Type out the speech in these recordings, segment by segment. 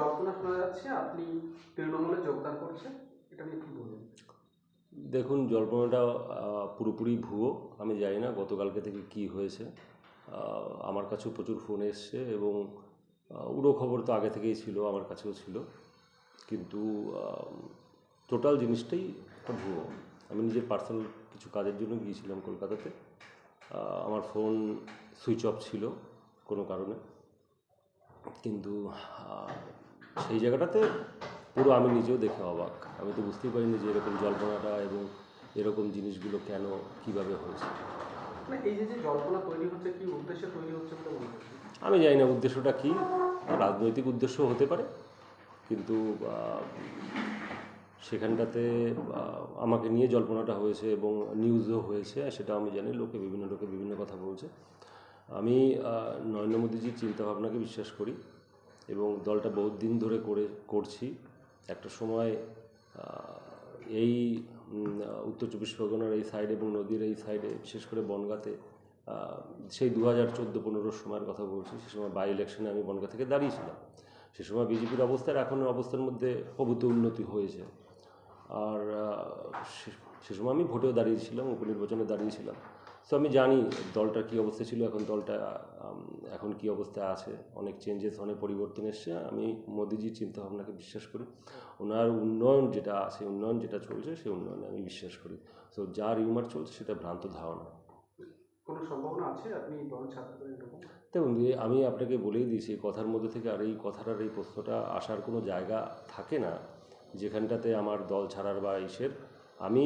জল্পনা শোনা যাচ্ছে, আপনি তৃণমূলে যোগদান করছেন, এটা নিয়ে কি বলবেন? দেখুন, জল্পনাটা পুরোপুরি ভুয়ো। আমি জানি না গতকালকে থেকে কি হয়েছে। আমার কাছেও প্রচুর ফোন এসছে এবং উড়ো খবর তো আগে থেকেই ছিল, আমার কাছেও ছিল। কিন্তু টোটাল জিনিসটাই একটা ভুয়ো। আমি নিজের পার্সোনাল কিছু কাজের জন্য গিয়েছিলাম কলকাতাতে। আমার ফোন সুইচ অফ ছিল কোনো কারণে। কিন্তু সেই জায়গাটাতে পুরো আমি নিজেও দেখে অবাক। আমি তো বুঝতেই পারিনি যে এরকম জল্পনাটা এবং এরকম জিনিসগুলো কেন কীভাবে হয়েছে। এই যে যে জল্পনা তৈরি হচ্ছে কি উদ্দেশ্যে তৈরি হচ্ছে বলে করছেন আমি জানি না উদ্দেশ্যটা কী। রাজনৈতিক উদ্দেশ্য হতে পারে কিন্তু সেখানটাতে আমাকে নিয়ে জল্পনাটা হয়েছে এবং নিউজও হয়েছে সেটা আমি জানি লোকে বিভিন্ন লোকে বিভিন্ন কথা বলছে। আমি নরেন্দ্র মোদীজির চিন্তাভাবনাকে বিশ্বাস করি। এবং দলটা বহুত দিন ধরে করে, করছি। একটা সময় এই উত্তর চব্বিশ পরগনার এই সাইড এবং নদীর এই সাইডে বিশেষ করে বনগাঁতে সেই দু হাজার চোদ্দ পনেরোর সময়ের কথা বলছি, সে সময় বাই ইলেকশনে আমি বনগা থেকে দাঁড়িয়েছিলাম। সে সময় বিজেপির অবস্থার এখনও অবস্থার মধ্যে প্রভূত উন্নতি হয়েছে। আর সে- সে সময় আমি ভোটেও দাঁড়িয়েছিলাম উপনির্বাচনে দাঁড়িয়েছিলাম। সো আমি জানি দলটার কী অবস্থা ছিল এখন দলটা এখন কি অবস্থায় আছে অনেক চেঞ্জেস অনেক পরিবর্তন এসছে। আমি মোদিজির চিন্তাভাবনাকে বিশ্বাস করি। ওনার উন্নয়ন যেটা আছে উন্নয়ন যেটা চলছে সেই উন্নয়নে আমি বিশ্বাস করি। তো যা রিউমার চলছে সেটা ভ্রান্ত ধারণা। কোনো সম্ভাবনা আছে? আপনি দল ছাড়তে পারেন দেখুন আমি আপনাকে বলেই দিয়েছি কথার মধ্যে থেকে আর এই কথাটার এই প্রশ্নটা আসার কোনো জায়গা থাকে না যেখানটাতে আমার দল ছাড়ার বা ইসের আমি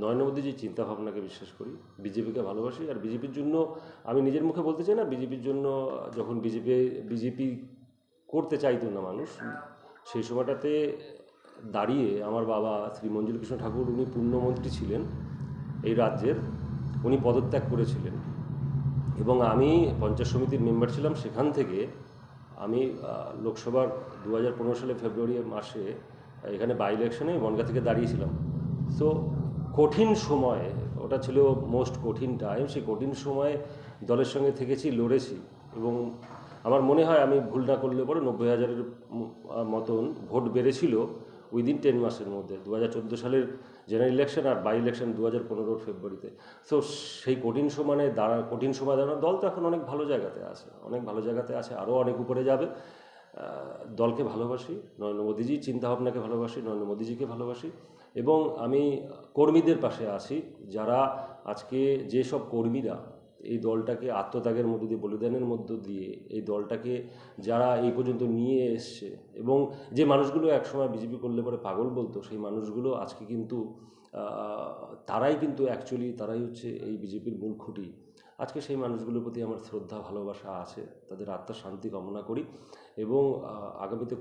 নরেন্দ্র মোদীজির চিন্তাভাবনাকে বিশ্বাস করি, বিজেপিকে ভালোবাসি, আর বিজেপির জন্য আমি নিজের মুখে বলতে চাই না, বিজেপির জন্য যখন বিজেপি বিজেপি করতে চাইতো না মানুষ, সেই সময়টাতে দাঁড়িয়ে আমার বাবা শ্রী মঞ্জুল কৃষ্ণ ঠাকুর, উনি পূর্ণমন্ত্রী ছিলেন এই রাজ্যের, উনি পদত্যাগ করেছিলেন। এবং আমি পঞ্চায়েত সমিতির মেম্বার ছিলাম, সেখান থেকে আমি লোকসভার দু হাজার পনেরো সালে ফেব্রুয়ারি মাসে এখানে বাই ইলেকশনে বনগা থেকে দাঁড়িয়েছিলাম। সো কঠিন সময়ে, ওটা ছিল মোস্ট কঠিন টাইম সেই কঠিন সময়ে দলের সঙ্গে থেকেছি, লড়েছি। এবং আমার মনে হয় আমি ভুল না করলে পরে নব্বই হাজারের মতন ভোট বেড়েছিল উইদিন টেন মাসের মধ্যে দু হাজার চোদ্দ সালের জেনারেল ইলেকশন আর বাই ইলেকশন দু হাজার পনেরোর ফেব্রুয়ারিতে সো সেই কঠিন সময়ে দাঁড়া, কঠিন সময় দাঁড়ানো, দল তো এখন অনেক ভালো জায়গাতে আছে, অনেক ভালো জায়গাতে আছে আরও অনেক উপরে যাবে। দলকে ভালোবাসি, নরেন্দ্র মোদীজির চিন্তাভাবনাকে ভালোবাসি, নরেন্দ্র মোদীজিকে ভালোবাসি। এবং আমি কর্মীদের পাশে আছি, যারা আজকে যেসব কর্মীরা এই দলটাকে আত্মত্যাগের মধ্য দিয়ে, বলিদানের মধ্য দিয়ে এই দলটাকে যারা এই পর্যন্ত নিয়ে এসছে এবং যে মানুষগুলো একসময় বিজেপি করলে পরে পাগল বলতো, সেই মানুষগুলো আজকে কিন্তু তারাই কিন্তু অ্যাকচুয়ালি তারাই হচ্ছে এই বিজেপির মূল খুঁটি। আজকে সেই মানুষগুলোর প্রতি আমার শ্রদ্ধা, ভালোবাসা আছে, তাদের আত্মার শান্তি কামনা করি এবং আগামীতে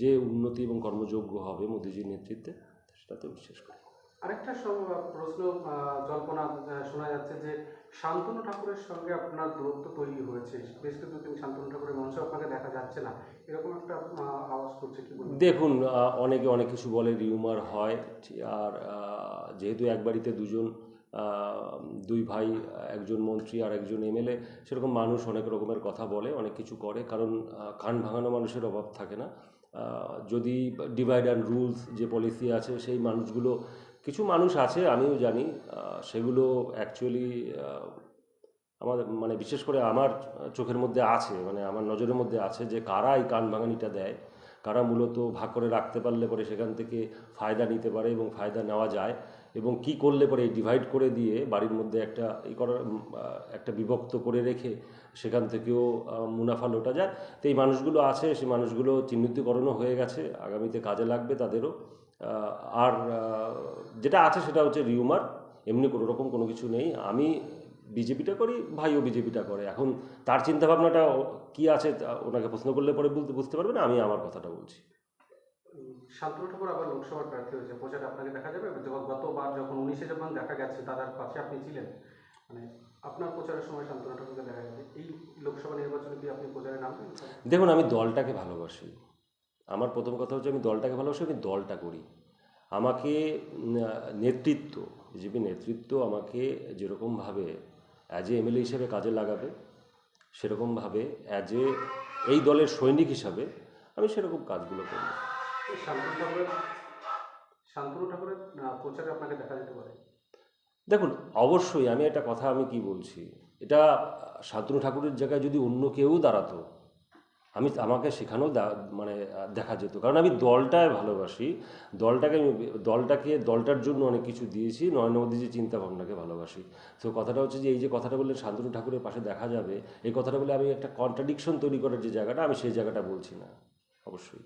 যে উন্নতি এবং কর্মযোগ্য হবে মোদীজির নেতৃত্বে সেটাতে বিশ্বাস করি। আরেকটা প্রশ্ন জল্পনা শোনা যাচ্ছে যে শান্তনু ঠাকুরের সঙ্গে আপনার দূরত্ব তৈরি হয়েছে। বেশ কিছুদিন শান্তনু ঠাকুরের মঞ্চে আপনাকে দেখা যাচ্ছে না। এরকম একটা আওয়াজ করছে কি দেখুন অনেকে অনেক কিছু বলে রিউমার হয় ঠিক- আর যেহেতু এক বাড়িতে দুজন আহ, দুই ভাই একজন মন্ত্রী আর একজন এমএলএ সেরকম মানুষ অনেক রকমের কথা বলে অনেক কিছু করে কারণ কান ভাঙানো মানুষের অভাব থাকে না। যদি ডিভাইড অ্যান্ড রুলস যে পলিসি আছে, সেই মানুষগুলো, কিছু মানুষ আছে, আমিও জানি সেগুলো অ্যাকচুয়ালি আমাদের মানে বিশেষ করে আমার চোখের মধ্যে আছে মানে আমার নজরের মধ্যে আছে যে কারা এই কান ভাঙানিটা দেয়। কারা মূলত ভাগ করে রাখতে পারলে পরে সেখান থেকে ফায়দা নিতে পারে এবং ফায়দা নেওয়া যায়। এবং কি করলে পরে এই ডিভাইড করে দিয়ে বাড়ির মধ্যে একটা এই করার একটা বিভক্ত করে রেখে সেখান থেকেও মুনাফা লোটা যায়। তো এই মানুষগুলো আছে, সেই মানুষগুলো চিহ্নিতকরণও হয়ে গেছে, আগামীতে কাজে লাগবে তাদেরও। আর যেটা আছে সেটা হচ্ছে রিউমার এমনি কোনো রকম কোনো কিছু নেই। আমি বিজেপিটা করি, ভাইও বিজেপিটা করে। এখন তার চিন্তাভাবনাটা কি আছে ওনাকে প্রশ্ন করলে পরে বুঝতে পারবেন আমি আমার কথাটা বলছি। শান্তনু ঠাকুর আবার লোকসভার প্রার্থী হয়েছে। প্রচারে আপনাকে দেখা যাবে। যখন গতবার যখন উনিশে যখন দেখা গেছে দাদার পাশে আপনি ছিলেন। মানে আপনার প্রচারের সময় শান্তনু ঠাকুরকে দেখা যাবে এই লোকসভা নির্বাচনে কি আপনি প্রচারে নামবেন? দেখুন, আমি দলটাকে ভালোবাসি। আমার প্রথম কথা হচ্ছে আমি দলটাকে ভালোবাসি, আমি দলটা করি। আমাকে নেতৃত্ব, বিজেপি নেতৃত্ব আমাকে যেরকমভাবে অ্যাজ এ এমএলএ হিসেবে কাজে লাগাবে, সেরকমভাবে অ্যাজ এ এই দলের সৈনিক হিসাবে আমি সেরকম কাজগুলো করব। শান্তনু ঠাকুরের শান্তনু ঠাকুরের প্রচারে আপনাকে দেখা যেতে পারে। দেখুন, অবশ্যই আমি একটা কথা আমি কি বলছি, এটা শান্তনু ঠাকুরের জায়গায় যদি অন্য কেউ দাঁড়াতো, আমি আমাকে সেখানেও মানে দেখা যেত। কারণ আমি দলটায় ভালোবাসি, দলটাকে আমি, দলটাকে, দলটার জন্য অনেক কিছু দিয়েছি, নরেন্দ্র চিন্তা ভাবনাকে ভালোবাসি। তো কথাটা হচ্ছে যে, এই যে কথাটা বললেন শান্তনু ঠাকুরের পাশে দেখা যাবে, এই কথাটা বলে আমি একটা কন্ট্রাডিকশন তৈরি করার যে জায়গাটা, আমি সেই জায়গাটা বলছি না, অবশ্যই।